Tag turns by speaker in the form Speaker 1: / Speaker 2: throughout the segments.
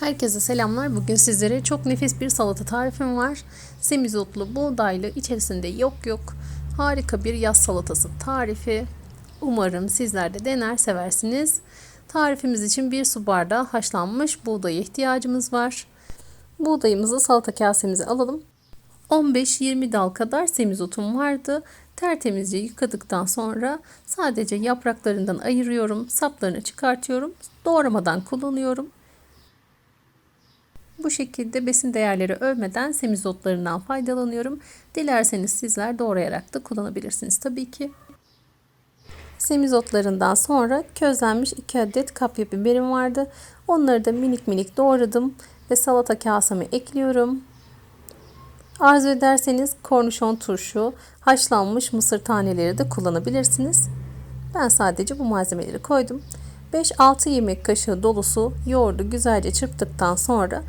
Speaker 1: Herkese selamlar. Bugün sizlere çok nefis bir salata tarifim var. Semizotlu, buğdaylı, içerisinde yok yok. Harika bir yaz salatası tarifi. Umarım sizler de dener seversiniz. Tarifimiz için bir su bardağı haşlanmış buğdaya ihtiyacımız var. Buğdayımızı salata kasemize alalım. 15-20 dal kadar semizotum vardı. Tertemizce yıkadıktan sonra sadece yapraklarından ayırıyorum, saplarını çıkartıyorum, doğramadan kullanıyorum. Bu şekilde besin değerleri ölmeden semizotlarından faydalanıyorum. Dilerseniz sizler doğrayarak da kullanabilirsiniz tabii ki. Semizotlarından sonra közlenmiş 2 adet kapya biberim vardı. Onları da minik minik doğradım ve salata kaseme ekliyorum. Arzu ederseniz kornişon turşu, haşlanmış mısır taneleri de kullanabilirsiniz. Ben sadece bu malzemeleri koydum. 5-6 yemek kaşığı dolusu yoğurdu güzelce çırptıktan sonra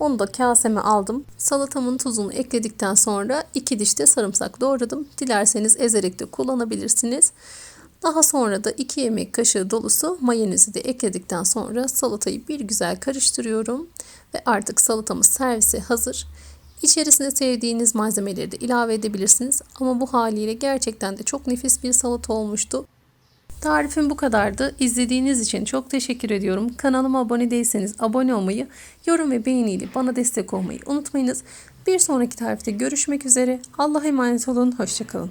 Speaker 1: onu da kaseme aldım. Salatamın tuzunu ekledikten sonra 2 diş de sarımsak doğradım. Dilerseniz ezerek de kullanabilirsiniz. Daha sonra da 2 yemek kaşığı dolusu mayonezi de ekledikten sonra salatayı bir güzel karıştırıyorum. Ve artık salatamız servise hazır. İçerisine sevdiğiniz malzemeleri de ilave edebilirsiniz. Ama bu haliyle gerçekten de çok nefis bir salata olmuştu. Tarifim bu kadardı. İzlediğiniz için çok teşekkür ediyorum. Kanalıma abone değilseniz abone olmayı, yorum ve beğeniyle bana destek olmayı unutmayınız. Bir sonraki tarifte görüşmek üzere. Allah'a emanet olun. Hoşçakalın.